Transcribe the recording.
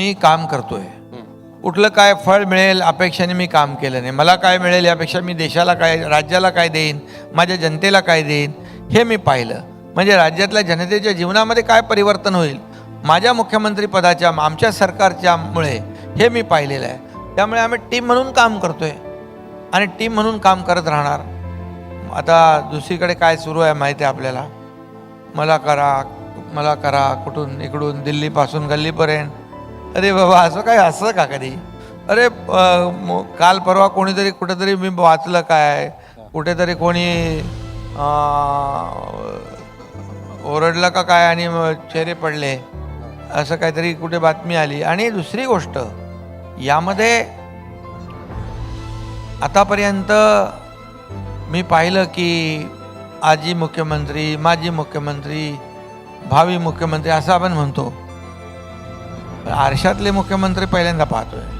मी काम करतोय. कुठलं काय फळ मिळेल अपेक्षाने मी काम केलं नाही. मला काय मिळेल यापेक्षा मी देशाला काय राज्याला काय देईन माझ्या जनतेला काय देईन हे मी पाहिलं. म्हणजे राज्यातल्या जनतेच्या जीवनामध्ये काय परिवर्तन होईल? माझ्या मुख्यमंत्रीपदाच्या आमच्या सरकारच्यामुळे हे मी पाहिलेलं आहे. त्यामुळे आम्ही टीम म्हणून काम करतोय. आणि टीम म्हणून काम करत राहणार. आता दुसरीकडे काय सुरू आहे माहिती आहे आपल्याला? मला करा मला करा कुठून इकडून दिल्लीपासून गल्लीपर्यंत. अरे बाबा असं काय असं का कधी? अरे काल परवा कोणीतरी कुठेतरी मी वाचलं काय कुठेतरी कोणी ओरडलं का काय आणि चेहरे पडले असं काहीतरी कुठे बातमी आली. आणि दुसरी गोष्ट यामध्ये आतापर्यंत मी पाहिलं की आजी मुख्यमंत्री माजी मुख्यमंत्री भावी मुख्यमंत्री असं आपण म्हणतो. आरशातले मुख्यमंत्री पहिल्यांदा पाहतोय.